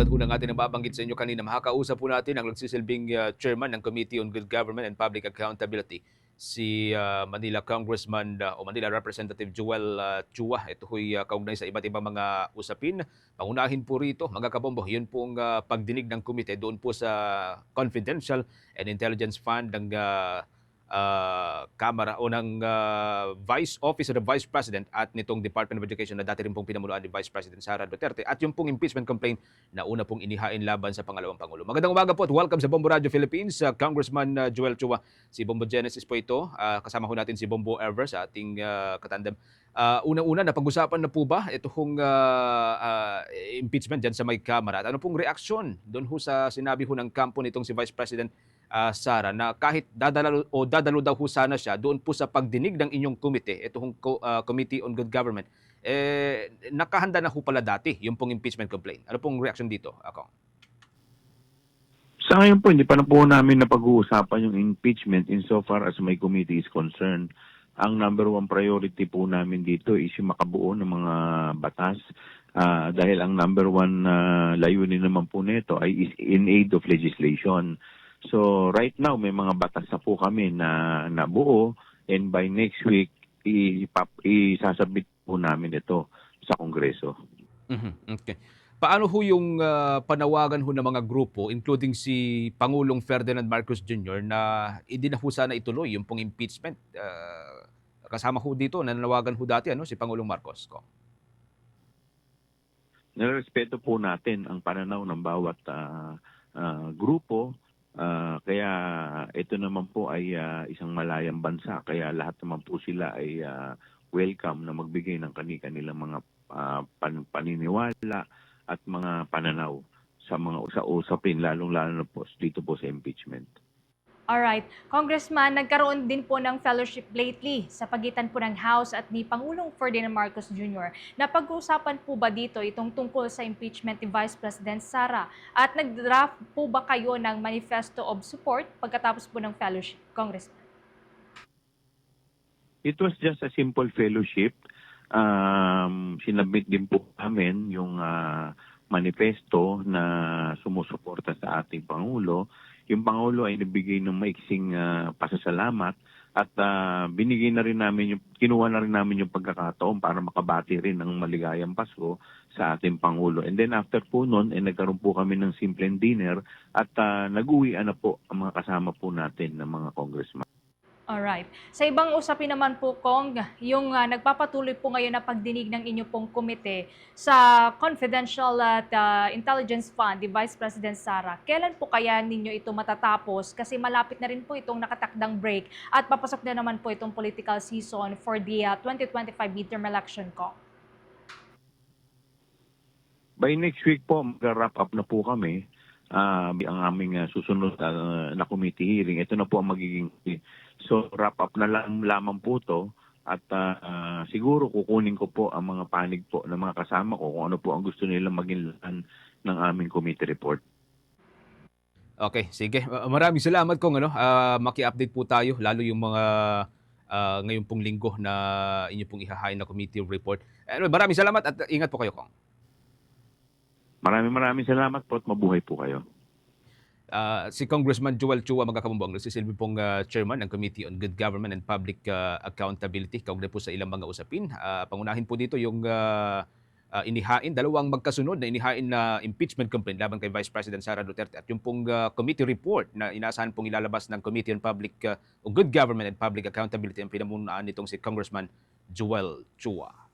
Tulad po ng ating nababanggit sa inyo kanina, makakausap po natin ang nagsisilbing uh, chairman ng Committee on Good Government and Public Accountability, si uh, Manila Congressman uh, o Manila Representative Joel uh, Chua. Ito ho'y uh, kaugnay sa iba't ibang mga usapin. Pangunahin po rito, mga kabombo, yun pong uh, pagdinig ng komite doon po sa Confidential and Intelligence Fund ng uh, uh, Kamara o ng uh, Vice Office of the Vice President at nitong Department of Education na dati rin pong pinamunuan ni Vice President Sara Duterte at yung pong impeachment complaint na una pong inihain laban sa pangalawang Pangulo. Magandang umaga po at welcome sa Bombo Radio Philippines, uh, Congressman uh, Joel Chua. Si Bombo Genesis po ito. Uh, kasama ho natin si Bombo Ever sa ating uh, katandem. Uh, unang-una, napag-usapan na po ba itong uh, uh, impeachment dyan sa may Kamara? At ano pong reaksyon doon ho sa sinabi ho ng kampo nitong si Vice President uh, Sara na kahit dadalo o dadalo daw ho sana siya doon po sa pagdinig ng inyong komite, itong uh, Committee on Good Government, eh, nakahanda na ho pala dati yung pong impeachment complaint. Ano pong reaction dito? Ako. Sa ngayon po, hindi pa na po namin napag-uusapan yung impeachment insofar as my committee is concerned. Ang number one priority po namin dito is yung makabuo ng mga batas Ah, dahil ang number one na layunin naman po nito ay is in aid of legislation. So right now may mga batas na po kami na nabuo and by next week ipap, isasabit po namin ito sa Kongreso. Mhm, Okay. Paano ho yung ah, panawagan ho ng mga grupo, including si Pangulong Ferdinand Marcos Jr. na hindi na ho sana ituloy yung pong impeachment? Ah, kasama ho dito, nananawagan ho dati ano, si Pangulong Marcos. Ko. Nirespeto po natin ang pananaw ng bawat ah, ah, grupo. Ah, kaya ito naman po ay ah, isang malayang bansa. Kaya lahat naman po sila ay ah, welcome na magbigay ng kani-kanilang mga ah, pan- paniniwala at mga pananaw sa mga sa usapin lalong-lalo po dito po sa impeachment. Alright. Congressman, nagkaroon din po ng fellowship lately sa pagitan po ng House at ni Pangulong Ferdinand Marcos Jr. Napag-uusapan po ba dito itong tungkol sa impeachment ni Vice President Sara? At nag-draft po ba kayo ng manifesto of support pagkatapos po ng fellowship, Congressman? It was just a simple fellowship. Um, sinabit din po namin yung ah, manifesto na sumusuporta sa ating Pangulo. Yung Pangulo ay nabigay ng maiksing ah, pasasalamat at ah, binigay na rin namin yung kinuha na rin namin yung pagkakataon para makabati rin ng maligayang Pasko sa ating Pangulo. And then after po noon, eh, nagkaroon po kami ng simpleng dinner at ah, nag-uwian na po ang mga kasama po natin ng mga congressman. Alright. Sa ibang usapin naman po, Kong, yung ah, nagpapatuloy po ngayon na pagdinig ng inyo pong komite sa Confidential at ah, Intelligence Fund, ni Vice President Sara, kailan po kaya ninyo ito matatapos? Kasi malapit na rin po itong nakatakdang break at papasok na naman po itong political season for the ah, 2025 midterm election, Kong. By next week po, mag-wrap up na po kami ah, ang aming ah, susunod ah, na committee hearing. Ito na po ang magiging So wrap up na lang lamang po to at ah, ah, siguro kukunin ko po ang mga panig po ng mga kasama ko kung ano po ang gusto nilang maging lahan ng aming committee report. Okay, sige. Uh, Maraming salamat kung ano, ah, maki-update po tayo lalo yung mga ah, ngayon pong linggo na inyo pong ihahain na committee report. Anyway, maraming salamat at ingat po kayo, Kong. Maraming maraming salamat po at mabuhay po kayo. Ah, si Congressman Joel Chua Magkakamubong, nagsisilbi pong ah, chairman ng Committee on Good Government and Public ah, Accountability, kaugnay po sa ilang mga usapin. Ah, pangunahin po dito yung ah, ah, inihain, dalawang magkasunod na inihain na impeachment complaint laban kay Vice President Sara Duterte at yung pong ah, committee report na inaasahan pong ilalabas ng Committee on Public ah, on Good Government and Public Accountability ang pinamunaan nitong si Congressman Joel Chua.